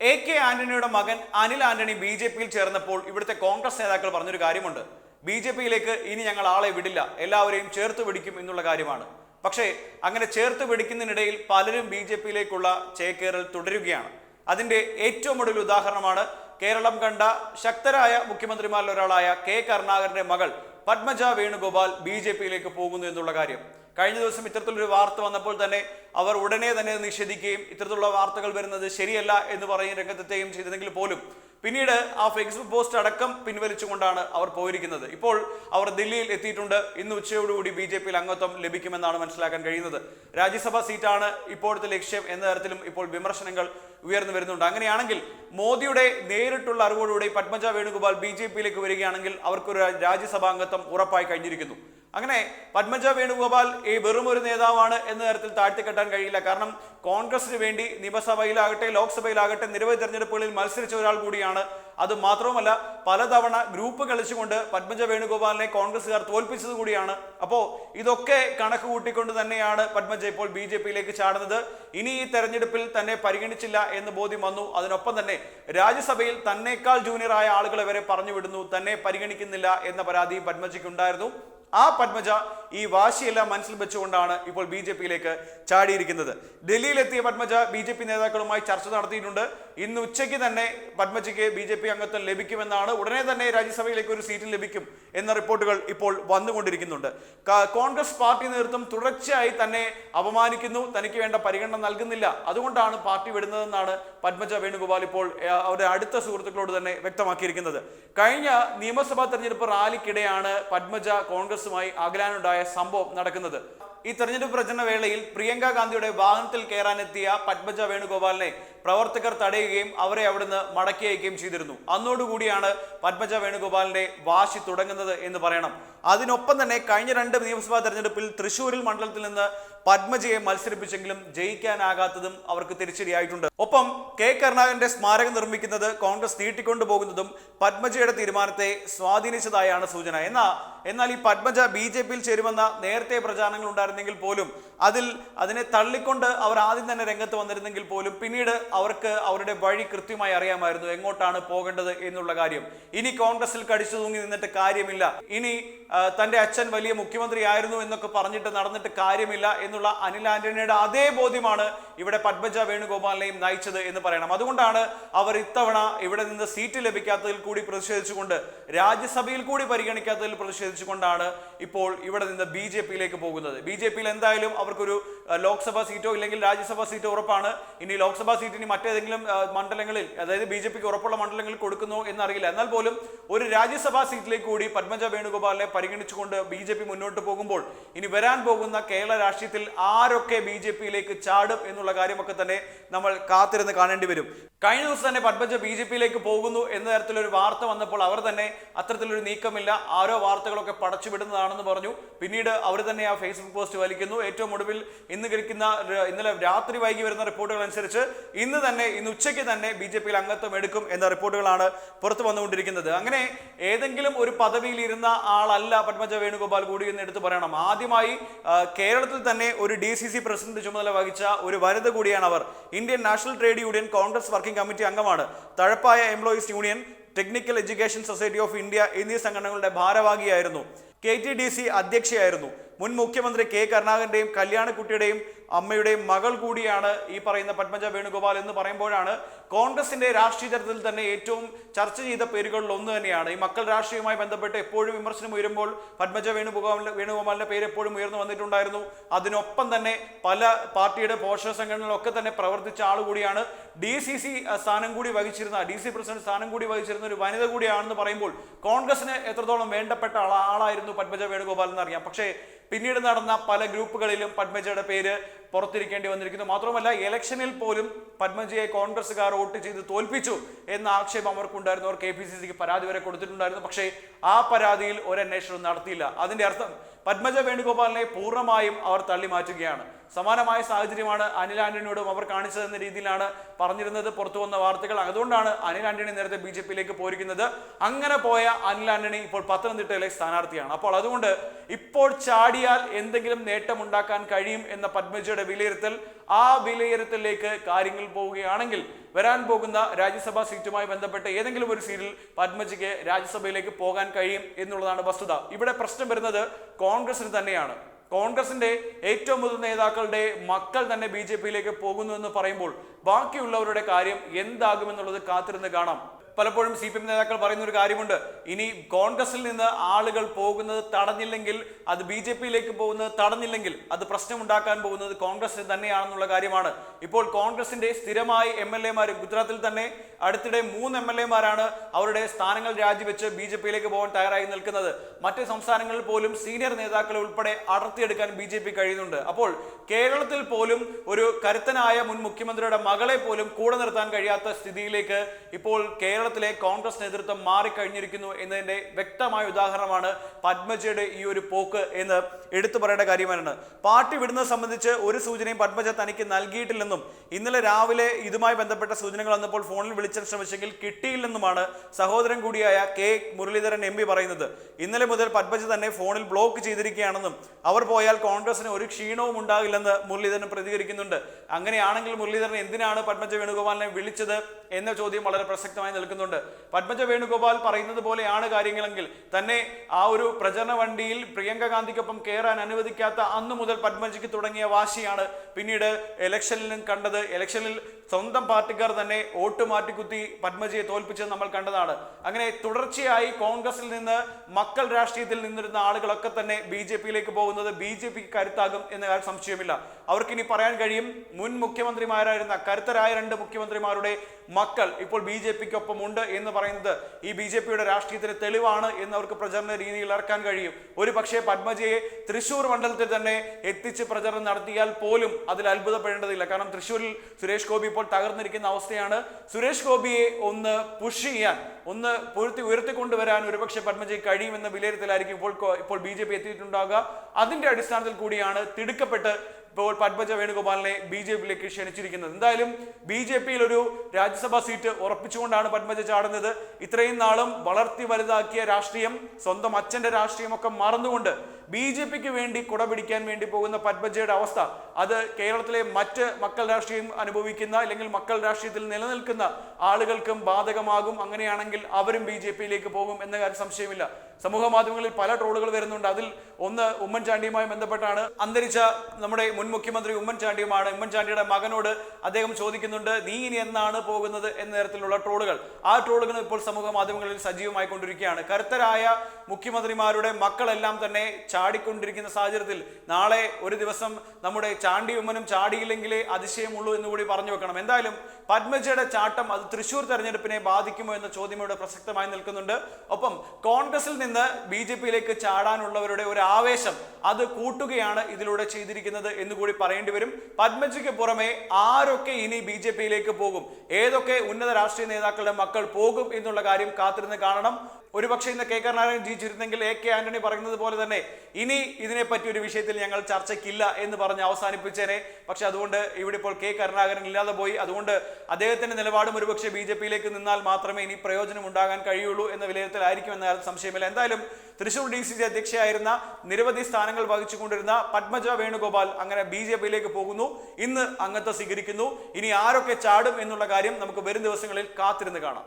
A K ആന്റണിയുടെ മകൻ Anil Antony B J പിയിൽ ചേർന്നപ്പോൾ ഇവിടുത്തെ കോൺഗ്രസ് നേതാക്കൾ പറഞ്ഞൊരു കാര്യമുണ്ട്. ബി ജെ പിയിലേക്ക് ഇനി ഞങ്ങൾ ആളെ വിടില്ല. എല്ലാവരെയും ചേർത്ത് പിടിക്കും എന്നുള്ള കാര്യമാണ്. പക്ഷേ അങ്ങനെ ചേർത്ത് പിടിക്കുന്നതിനിടയിൽ പലരും ബി ജെ പിയിലേക്കുള്ള ചേക്കേറൽ തുടരുകയാണ്. അതിന്റെ ഏറ്റവും ഒടുവിൽ ഉദാഹരണമാണ് കേരളം കണ്ട ശക്തരായ മുഖ്യമന്ത്രിമാരിൽ ഒരാളായ കെ കരുണാകരന്റെ മകൾ പത്മജ വേണുഗോപാൽ ബി ജെ പിയിലേക്ക് പോകുന്നു എന്നുള്ള കാര്യം. കഴിഞ്ഞ ദിവസം ഇത്തരത്തിലൊരു വാർത്ത വന്നപ്പോൾ തന്നെ അവർ ഉടനെ തന്നെ നിഷേധിക്കുകയും ഇത്തരത്തിലുള്ള വാർത്തകൾ വരുന്നത് ശരിയല്ല എന്ന് പറയും രംഗത്തെത്തുകയും ചെയ്തതെങ്കിൽ പോലും പിന്നീട് ആ ഫേസ്ബുക്ക് പോസ്റ്റ് അടക്കം പിൻവലിച്ചുകൊണ്ടാണ് അവർ പോയിരിക്കുന്നത്. ഇപ്പോൾ അവർ ദില്ലിയിൽ എത്തിയിട്ടുണ്ട്. ഇന്ന് ഉച്ചയോടുകൂടി ബി ജെ പിയിൽ അംഗത്വം ലഭിക്കുമെന്നാണ് മനസ്സിലാക്കാൻ കഴിയുന്നത്. രാജ്യസഭാ സീറ്റാണ് ഇപ്പോഴത്തെ ലക്ഷ്യം എന്ന തരത്തിലും ഇപ്പോൾ വിമർശനങ്ങൾ ഉയർന്നു വരുന്നുണ്ട്. അങ്ങനെയാണെങ്കിൽ മോദിയുടെ നേരിട്ടുള്ള അറിവോടുകൂടി പത്മജ വേണുഗോപാൽ ബി ജെ പിയിലേക്ക് വരികയാണെങ്കിൽ അവർക്കൊരു രാജ്യസഭാ അംഗത്വം ഉറപ്പായി കഴിഞ്ഞിരിക്കുന്നു. അങ്ങനെ പത്മജ വേണുഗോപാൽ ഈ വെറും ഒരു നേതാവാണ് എന്ന തരത്തിൽ താഴ്ത്തിക്കെട്ടാൻ കഴിയില്ല. കാരണം കോൺഗ്രസിന് വേണ്ടി നിയമസഭയിലാകട്ടെ ലോക്സഭയിലാകട്ടെ നിരവധി തെരഞ്ഞെടുപ്പുകളിൽ മത്സരിച്ച ഒരാൾ കൂടിയാണ്. അത് മാത്രവുമല്ല പലതവണ ഗ്രൂപ്പ് കളിച്ചുകൊണ്ട് പത്മജ വേണുഗോപാലിനെ കോൺഗ്രസ്സുകാർ തോൽപ്പിച്ചത് കൂടിയാണ്. അപ്പോൾ ഇതൊക്കെ കണക്ക് കൂട്ടിക്കൊണ്ട് തന്നെയാണ് പത്മജ ഇപ്പോൾ ബി ജെ പിയിലേക്ക് ചാടുന്നത്. ഇനി ഈ തെരഞ്ഞെടുപ്പിൽ തന്നെ പരിഗണിച്ചില്ല എന്ന് ബോധ്യം വന്നു. അതിനൊപ്പം തന്നെ രാജ്യസഭയിൽ തന്നേക്കാൾ ജൂനിയറായ ആളുകളെ വരെ പറഞ്ഞു വിടുന്നു. തന്നെ പരിഗണിക്കുന്നില്ല എന്ന പരാതി പത്മജയ്ക്കുണ്ടായിരുന്നു. ആ പത്മജ ഈ വാശിയെല്ലാം മനസ്സിൽ വെച്ചുകൊണ്ടാണ് ഇപ്പോൾ ബി ജെ പിയിലേക്ക് ചാടിയിരിക്കുന്നത്. ഡൽഹിയിലെത്തിയ പത്മജ ബി ജെ പി നേതാക്കളുമായി ചർച്ച നടത്തിയിട്ടുണ്ട്. ഇന്ന് ഉച്ചയ്ക്ക് തന്നെ പത്മജയ്ക്ക് ബി ജെ പി അംഗത്വം ലഭിക്കുമെന്നാണ്. ഉടനെ തന്നെ രാജ്യസഭയിലേക്ക് ഒരു സീറ്റ് ലഭിക്കും എന്ന റിപ്പോർട്ടുകൾ ഇപ്പോൾ വന്നുകൊണ്ടിരിക്കുന്നുണ്ട്. കോൺഗ്രസ് പാർട്ടി നേതൃത്വം തുടർച്ചയായി തന്നെ അപമാനിക്കുന്നു. തനിക്ക് വേണ്ട പരിഗണന നൽകുന്നില്ല. അതുകൊണ്ടാണ് പാർട്ടി വിടുന്നതെന്നാണ് പത്മജ വേണുഗോപാൽ ഇപ്പോൾ അവരുടെ അടുത്ത സുഹൃത്തുക്കളോട് തന്നെ വ്യക്തമാക്കിയിരിക്കുന്നത്. കഴിഞ്ഞ നിയമസഭാ തെരഞ്ഞെടുപ്പ് റാലിക്കിടെയാണ് പത്മജ കോൺഗ്രസുമായി അകലാനുണ്ടായ സംഭവം നടക്കുന്നത്. ഈ തെരഞ്ഞെടുപ്പ് പ്രചരണ വേളയിൽ പ്രിയങ്ക ഗാന്ധിയുടെ വാഹനത്തിൽ കയറാനെത്തിയ പത്മജ വേണുഗോപാലിനെ പ്രവർത്തകർ തടയുകയും അവരെ അവിടുന്ന് മടക്കി അയക്കുകയും ചെയ്തിരുന്നു. അന്നോടുകൂടിയാണ് പത്മജ വേണുഗോപാലിന്റെ വാശി തുടങ്ങുന്നത് എന്ന് പറയണം. അതിനൊപ്പം തന്നെ കഴിഞ്ഞ രണ്ട് നിയമസഭാ തെരഞ്ഞെടുപ്പിൽ തൃശൂരിൽ മണ്ഡലത്തിൽ നിന്ന് പത്മജയെ മത്സരിപ്പിച്ചെങ്കിലും ജയിക്കാനാകാത്തതും അവർക്ക് തിരിച്ചടിയായിട്ടുണ്ട്. ഒപ്പം കെ കരുണാകരന്റെ സ്മാരകം നിർമ്മിക്കുന്നത് കോൺഗ്രസ് നീട്ടിക്കൊണ്ടു പോകുന്നതും പത്മജയുടെ തീരുമാനത്തെ സ്വാധീനിച്ചതായാണ് സൂചന. എന്നാ എന്നാൽ ഈ പത്മജ ബി ജെ പിയിൽ ചേരുമെന്ന നേരത്തെ പ്രചാരണങ്ങൾ ഉണ്ടായിരുന്നെങ്കിൽ പോലും അതിൽ അതിനെ തള്ളിക്കൊണ്ട് അവർ ആദ്യം തന്നെ രംഗത്ത് വന്നിരുന്നെങ്കിൽ പോലും പിന്നീട് അവർക്ക് അവരുടെ വഴി കൃത്യമായി അറിയാമായിരുന്നു എങ്ങോട്ടാണ് പോകേണ്ടത് എന്നുള്ള കാര്യം. ഇനി കോൺഗ്രസിൽ കടിച്ചു തൂങ്ങി നിന്നിട്ട് കാര്യമില്ല. ഇനി തന്റെ അച്ഛൻ വലിയ മുഖ്യമന്ത്രി ആയിരുന്നു എന്നൊക്കെ പറഞ്ഞിട്ട് നടന്നിട്ട് കാര്യമില്ല എന്നുള്ള അനിൽ ആന്റണിയുടെ അതേ ബോധ്യമാണ് ഇവിടെ പത്മജ വേണുഗോപാലിനെയും നയിച്ചത് എന്ന് പറയണം. അതുകൊണ്ടാണ് അവർ ഇത്തവണ ഇവിടെ നിന്ന് സീറ്റ് ലഭിക്കാത്തതിൽ കൂടി പ്രതിഷേധിച്ചുകൊണ്ട് രാജ്യസഭയിൽ കൂടി പരിഗണിക്കാത്തതിൽ പ്രതിഷേധിച്ചുകൊണ്ടാണ് ഇപ്പോൾ ഇവിടെ നിന്ന് ബി ജെ പിയിലേക്ക് പോകുന്നത്. ബി ജെ പിയിൽ എന്തായാലും അവർക്കൊരു ലോക്സഭാ സീറ്റോ ഇല്ലെങ്കിൽ രാജ്യസഭാ സീറ്റോ ഉറപ്പാണ്. ഇനി ലോക്സഭാ സീറ്റ് ഇനി മറ്റേതെങ്കിലും മണ്ഡലങ്ങളിൽ അതായത് ബി ജെ പിക്ക് ഉറപ്പുള്ള മണ്ഡലങ്ങളിൽ കൊടുക്കുന്നോ എന്നറിയില്ല. എന്നാൽ പോലും ഒരു രാജ്യസഭാ സീറ്റിലേക്ക് കൂടി പത്മജ വേണുഗോപാലിനെ പരിഗണിച്ചുകൊണ്ട് ബി ജെ പി മുന്നോട്ട് പോകുമ്പോൾ ഇനി വരാൻ പോകുന്ന കേരള രാഷ്ട്രീയത്തിൽ ആരൊക്കെ ബി ജെ പിയിലേക്ക് ചാടും എന്നുള്ള കാര്യമൊക്കെ തന്നെ നമ്മൾ കാത്തിരുന്ന് കാണേണ്ടി വരും. കഴിഞ്ഞ ദിവസം തന്നെ പത്മജ ബി ജെ പിയിലേക്ക് പോകുന്നു എന്ന തരത്തിലൊരു വാർത്ത വന്നപ്പോൾ അവർ തന്നെ അത്തരത്തിലൊരു നീക്കമില്ല. ആരോ വാർത്തകളൊക്കെ പടച്ചുവിടുന്നതാണെന്ന് പറഞ്ഞു. പിന്നീട് അവർ തന്നെ ആ ഫേസ്ബുക്ക് പോസ്റ്റ് വലിക്കുന്നു. ഏറ്റവും ഒടുവിൽ ഇന്ന് കഴിക്കുന്ന ഇന്നലെ രാത്രി വൈകി വരുന്ന റിപ്പോർട്ടുകൾ അനുസരിച്ച് ഇന്ന് തന്നെ ഇന്ന് ഉച്ചയ്ക്ക് തന്നെ ബി ജെ പിയിൽ അംഗത്വം എടുക്കും എന്ന റിപ്പോർട്ടുകളാണ് പുറത്തു വന്നുകൊണ്ടിരിക്കുന്നത്. അങ്ങനെ ഏതെങ്കിലും ഒരു പദവിയിൽ ഇരുന്ന ആളല്ല പത്മജ വേണുഗോപാൽ കൂടി എന്ന് എടുത്തു പറയണം. ആദ്യമായി കേരളത്തിൽ തന്നെ ഒരു ഡി സി സി പ്രസിഡന്റ് ചുമതല വഹിച്ച ഒരു വനിത കൂടിയാണ് അവർ. Indian National Trade Union Congress working committee അംഗമാണ്. തഴപ്പായ employees union technical education society of India എന്നീ സംഘടനകളുടെ ഭാരവാഹിയായിരുന്നു. കെ ടി ഡി സി അധ്യക്ഷയായിരുന്നു. മുൻ മുഖ്യമന്ത്രി കെ കരുണാകരന്റെയും കല്യാണക്കുട്ടിയുടെയും അമ്മയുടെയും മകൾ കൂടിയാണ് ഈ പറയുന്ന പത്മജ വേണുഗോപാൽ എന്ന് പറയുമ്പോഴാണ് കോൺഗ്രസിന്റെ രാഷ്ട്രീയ ചരിത്രത്തിൽ തന്നെ ഏറ്റവും ചർച്ച ചെയ്ത പേരുകളിൽ ഒന്ന് തന്നെയാണ്. ഈ മക്കൾ രാഷ്ട്രീയവുമായി ബന്ധപ്പെട്ട് എപ്പോഴും വിമർശനം ഉയരുമ്പോൾ പത്മജ വേണുഗോപാലിന്റെ വേണുഗോപാലിന്റെ പേര് എപ്പോഴും ഉയർന്നു വന്നിട്ടുണ്ടായിരുന്നു. അതിനൊപ്പം തന്നെ പല പാർട്ടിയുടെ പോഷക സംഘടനകളൊക്കെ തന്നെ പ്രവർത്തിച്ച ആൾ കൂടിയാണ്. ഡി സി സി സ്ഥാനം കൂടി വഹിച്ചിരുന്ന ഡി സി പ്രസിഡന്റ് സ്ഥാനം കൂടി വഹിച്ചിരുന്ന ഒരു വനിത കൂടിയാണെന്ന് പറയുമ്പോൾ കോൺഗ്രസിന് എത്രത്തോളം വേണ്ടപ്പെട്ട ആളായിരുന്നു പത്മജ വേണുഗോപാൽ എന്നറിയാം. പക്ഷേ പിന്നീട് നടന്ന പല ഗ്രൂപ്പുകളിലും പത്മജയുടെ പേര് പുറത്തിരിക്കേണ്ടി വന്നിരിക്കുന്നു. മാത്രമല്ല ഇലക്ഷനിൽ പോലും പത്മജയെ കോൺഗ്രസ്സുകാർ വോട്ട് ചെയ്ത് തോൽപ്പിച്ചു എന്ന ആക്ഷേപം അവർക്കുണ്ടായിരുന്നു. അവർ കെ പി സി സിക്ക് പരാതി വരെ കൊടുത്തിട്ടുണ്ടായിരുന്നു. പക്ഷേ ആ പരാതിയിൽ ഒരു നടത്തിയില്ല. അതിന്റെ അർത്ഥം പത്മജ വേണുഗോപാലിനെ പൂർണമായും അവർ തള്ളി മാറ്റുകയാണ് സമാനമായ സാഹചര്യമാണ് അനിൽ ആന്റണിയോടും അവർ കാണിച്ചതെന്ന രീതിയിലാണ് പറഞ്ഞിരുന്നത്. പുറത്തു വന്ന വാർത്തകൾ അതുകൊണ്ടാണ് അനിൽ ആന്റണി നേരത്തെ ബി ജെ പിയിലേക്ക് അങ്ങനെ പോയ അനിൽ ആന്റണി ഇപ്പോൾ പത്തനംതിട്ടയിലെ സ്ഥാനാർത്ഥിയാണ്. അപ്പോൾ അതുകൊണ്ട് ഇപ്പോൾ ചാടിയാൽ എന്തെങ്കിലും നേട്ടമുണ്ടാക്കാൻ കഴിയും എന്ന പത്മജിയുടെ വിലയിരുത്തൽ ആ വിലയിരുത്തലിലേക്ക് കാര്യങ്ങൾ പോവുകയാണെങ്കിൽ വരാൻ പോകുന്ന രാജ്യസഭാ സീറ്റുമായി ബന്ധപ്പെട്ട് ഏതെങ്കിലും ഒരു സീറ്റിൽ പത്മജിക്ക് രാജ്യസഭയിലേക്ക് പോകാൻ കഴിയും എന്നുള്ളതാണ് വസ്തുത. ഇവിടെ പ്രശ്നം വരുന്നത് കോൺഗ്രസിന് തന്നെയാണ്. കോൺഗ്രസിന്റെ ഏറ്റവും മുതിർന്ന നേതാക്കളുടെ മക്കൾ തന്നെ ബി ജെ പിയിലേക്ക് പോകുന്നു എന്ന് പറയുമ്പോൾ ബാക്കിയുള്ളവരുടെ കാര്യം എന്താകുമെന്നുള്ളത് കാത്തിരുന്ന് കാണാം. പലപ്പോഴും സി പി എം നേതാക്കൾ പറയുന്ന ഒരു കാര്യമുണ്ട്. ഇനി കോൺഗ്രസിൽ നിന്ന് ആളുകൾ പോകുന്നത് തടഞ്ഞില്ലെങ്കിൽ അത് ബി ജെ പിയിലേക്ക് പോകുന്നത് തടഞ്ഞില്ലെങ്കിൽ അത് പ്രശ്നമുണ്ടാക്കാൻ പോകുന്നത് കോൺഗ്രസ് തന്നെയാണെന്നുള്ള കാര്യമാണ്. ഇപ്പോൾ കോൺഗ്രസിന്റെ സ്ഥിരമായി എം എൽ എമാർ ഗുജറാത്തിൽ തന്നെ അടുത്തിടെ മൂന്ന് എം എൽ എമാരാണ് അവരുടെ സ്ഥാനങ്ങൾ രാജിവെച്ച് ബി ജെ പിയിലേക്ക് പോകാൻ തയ്യാറായി നിൽക്കുന്നത്. മറ്റ് സംസ്ഥാനങ്ങളിൽ പോലും സീനിയർ നേതാക്കളെ ഉൾപ്പെടെ അടർത്തിയെടുക്കാൻ ബി ജെ പി കഴിയുന്നുണ്ട്. അപ്പോൾ കേരളത്തിൽ പോലും ഒരു കരുത്തനായ മുൻ മുഖ്യമന്ത്രിയുടെ മകളെ പോലും കൂടെ നിർത്താൻ കഴിയാത്ത സ്ഥിതിയിലേക്ക് ഇപ്പോൾ കേരളത്തിലെ കോൺഗ്രസ് നേതൃത്വം മാറിക്കഴിഞ്ഞിരിക്കുന്നു എന്നതിന്റെ വ്യക്തമായ ഉദാഹരണമാണ് പത്മജയുടെ ഈ ഒരു പോക്ക് എന്ന് എടുത്തു പറയേണ്ട കാര്യമാണ്. പാർട്ടി വിടുന്നത് സംബന്ധിച്ച് ഒരു സൂചനയും പത്മജ തനിക്ക് നൽകിയിട്ടില്ലെന്നും ഇന്നലെ രാവിലെ ഇതുമായി ബന്ധപ്പെട്ട സൂചനകൾ വന്നപ്പോൾ ഫോണിൽ വിളിച്ചാൽ ശ്രമിച്ചെങ്കിൽ കിട്ടിയില്ലെന്നുമാണ് സഹോദരൻ കൂടിയായ കെ മുരളീധരൻ എം പറയുന്നത്. ഇന്നലെ മുതൽ പത്മജ തന്നെ ഫോണിൽ ബ്ലോക്ക് ചെയ്തിരിക്കുകയാണെന്നും അവർ പോയാൽ കോൺഗ്രസിന് ഒരു ക്ഷീണവും ഉണ്ടാകില്ലെന്ന് മുരളീധരൻ പ്രതികരിക്കുന്നുണ്ട്. അങ്ങനെയാണെങ്കിൽ മുരളീധരൻ എന്തിനാണ് പത്മജ വേണുഗോപാലിനെ വിളിച്ചത് എന്ന ചോദ്യം വളരെ പ്രസക്തമായി നിൽക്കുന്നുണ്ട് പത്മജ വേണുഗോപാൽ പറയുന്നത് പോലെയാണ് കാര്യങ്ങളെങ്കിൽ തന്നെ ആ ഒരു പ്രചരണ വണ്ടിയിൽ പ്രിയങ്ക ഗാന്ധിക്കൊപ്പം കയറാൻ അനുവദിക്കാത്ത അന്നു മുതൽ പത്മജിക്ക് തുടങ്ങിയ വാശിയാണ് പിന്നീട് ഇലക്ഷനിലും കണ്ടത്. ഇലക്ഷനിൽ സ്വന്തം പാർട്ടിക്കാർ തന്നെ വോട്ട് മാറ്റിക്കുത്തി പത്മജിയെ തോൽപ്പിച്ചത് നമ്മൾ കണ്ടതാണ്. അങ്ങനെ തുടർച്ചയായി കോൺഗ്രസിൽ നിന്ന് മക്കൾ രാഷ്ട്രീയത്തിൽ നിന്നിരുന്ന ആളുകളൊക്കെ തന്നെ ബി ജെ പിയിലേക്ക് പോകുന്നത് ബി ജെ പിക്ക് കരുത്താകും എന്ന കാര്യം സംശയമില്ല. അവർക്കിനി പറയാൻ കഴിയും മുൻ മുഖ്യമന്ത്രിമാരായിരുന്ന കരുത്തരായ രണ്ട് മുഖ്യമന്ത്രിമാരുടെ മക്കൾ ഇപ്പോൾ ബി ജെ പിക്കൊപ്പം ഉണ്ട് എന്ന് പറയുന്നത് ഈ ബി ജെ പിയുടെ രാഷ്ട്രീയത്തിന് തെളിവാണ് എന്ന് അവർക്ക് പ്രചരണ രീതിയിൽ ഇറക്കാൻ കഴിയും. ഒരു പക്ഷേ പത്മജിയെ തൃശൂർ മണ്ഡലത്തിൽ തന്നെ എത്തിച്ച് പ്രചരണം നടത്തിയാൽ പോലും അതിൽ അത്ഭുതപ്പെടേണ്ടതില്ല. കാരണം തൃശ്ശൂരിൽ സുരേഷ് ഗോപി ഇപ്പോൾ തകർന്നിരിക്കുന്ന അവസ്ഥയാണ്. സുരേഷ് ഗോപിയെ ഒന്ന് പുഷ് ചെയ്യാൻ ഒന്ന് പൊഴുത്തി ഉയർത്തിക്കൊണ്ടുവരാൻ ഒരുപക്ഷെ പത്മജയ്ക്ക് കഴിയുമെന്ന വിലയിരുത്തലായിരിക്കും ഇപ്പോൾ ഇപ്പോൾ ബി ജെ പി എത്തിയിട്ടുണ്ടാകുക അതിന്റെ അടിസ്ഥാനത്തിൽ കൂടിയാണ് തിടുക്കപ്പെട്ട് ഇപ്പോൾ പത്മജ വേണുഗോപാലിനെ ബി ജെ പിയിലേക്ക് ക്ഷണിച്ചിരിക്കുന്നത്. എന്തായാലും ബി ജെ പിയിൽ ഒരു രാജ്യസഭാ സീറ്റ് ഉറപ്പിച്ചുകൊണ്ടാണ് പത്മജ ചാടുന്നത്. ഇത്രയും നാളും വളർത്തി വലുതാക്കിയ രാഷ്ട്രീയം സ്വന്തം അച്ഛന്റെ രാഷ്ട്രീയമൊക്കെ മറന്നുകൊണ്ട് ബി ജെ പിക്ക് വേണ്ടി കുട പിടിക്കാൻ വേണ്ടി പോകുന്ന പത്മജയുടെ അവസ്ഥ അത് കേരളത്തിലെ മറ്റ് മക്കൾ രാഷ്ട്രീയം അനുഭവിക്കുന്ന അല്ലെങ്കിൽ മക്കൾ രാഷ്ട്രീയത്തിൽ നിലനിൽക്കുന്ന ആളുകൾക്കും ബാധകമാകും. അങ്ങനെയാണെങ്കിൽ അവരും ബി ജെ പിയിലേക്ക് പോകും എന്ന കാര്യം സംശയമില്ല. സമൂഹ മാധ്യമങ്ങളിൽ പല ട്രോളുകൾ വരുന്നുണ്ട്. അതിൽ ഒന്ന് ഉമ്മൻചാണ്ടിയുമായി ബന്ധപ്പെട്ടാണ്. അന്തരിച്ച നമ്മുടെ മുൻ മുഖ്യമന്ത്രി ഉമ്മൻചാണ്ടിയുമാണ്. ഉമ്മൻചാണ്ടിയുടെ മകനോട് അദ്ദേഹം ചോദിക്കുന്നുണ്ട് നീ ഇനി എന്നാണ് പോകുന്നത്? എന്ന തരത്തിലുള്ള ട്രോളുകൾ. ആ ട്രോളുകൾ ഇപ്പോൾ സമൂഹ മാധ്യമങ്ങളിൽ സജീവമായി കൊണ്ടിരിക്കുകയാണ്. കരുത്തരായ മുഖ്യമന്ത്രിമാരുടെ മക്കളെല്ലാം തന്നെ ചാടിക്കൊണ്ടിരിക്കുന്ന സാഹചര്യത്തിൽ നാളെ ഒരു ദിവസം നമ്മുടെ ചാണ്ടി ഉമ്മനും ചാടിയില്ലെങ്കിലേ അതിശയമുള്ളൂ എന്ന് കൂടി പറഞ്ഞു വെക്കണം. എന്തായാലും പത്മജയുടെ ചാട്ടം അത് തൃശൂർ തെരഞ്ഞെടുപ്പിനെ ബാധിക്കുമോ എന്ന ചോദ്യം ഇവിടെ പ്രസക്തമായി നിൽക്കുന്നുണ്ട്. ഒപ്പം കോൺഗ്രസിൽ നിന്ന് ബി ജെ പിയിലേക്ക് ചാടാനുള്ളവരുടെ ഒരു ആവേശം അത് കൂട്ടുകയാണ് ഇതിലൂടെ ചെയ്തിരിക്കുന്നത് എന്ന് കൂടി പറയേണ്ടി വരും. പത്മജിക്ക് പുറമെ ആരൊക്കെ ഇനി ബി ജെ പിയിലേക്ക് പോകും? ഏതൊക്കെ ഉന്നത രാഷ്ട്രീയ നേതാക്കളുടെ മക്കൾ പോകും എന്നുള്ള കാര്യം കാത്തിരുന്ന് കാണണം. ഒരുപക്ഷെ ഇന്ന് കെ നാരായണൻ ജീവിച്ചിരുന്നെങ്കിൽ എ കെ ആന്റണി പറയുന്നത് പോലെ തന്നെ ഇനി ഇതിനെപ്പറ്റി ഒരു വിഷയത്തിൽ ഞങ്ങൾ ചർച്ചയ്ക്കില്ല എന്ന് പറഞ്ഞ് അവസാനിപ്പിച്ചേനെ. പക്ഷെ അതുകൊണ്ട് ഇവിടെ ഇപ്പോൾ കെ കരുണാകരൻ ഇല്ലാതെ പോയി. അതുകൊണ്ട് അദ്ദേഹത്തിന്റെ നിലപാടും ഒരുപക്ഷെ ബി ജെ പിയിലേക്ക് നിന്നാൽ മാത്രമേ ഇനി പ്രയോജനം ഉണ്ടാകാൻ കഴിയുള്ളൂ എന്ന വിലയിരുത്തലായിരിക്കും എന്ന സംശയമില്ല എന്തായാലും തൃശൂർ ഡി സി സി അധ്യക്ഷയായിരുന്ന നിരവധി സ്ഥാനങ്ങൾ വഹിച്ചുകൊണ്ടിരുന്ന പത്മജ വേണുഗോപാൽ അങ്ങനെ ബി ജെ പിയിലേക്ക് പോകുന്നു. ഇന്ന് അംഗത്വം സ്വീകരിക്കുന്നു. ഇനി ആരൊക്കെ ചാടും എന്നുള്ള കാര്യം നമുക്ക് വരും ദിവസങ്ങളിൽ കാത്തിരുന്ന് കാണാം.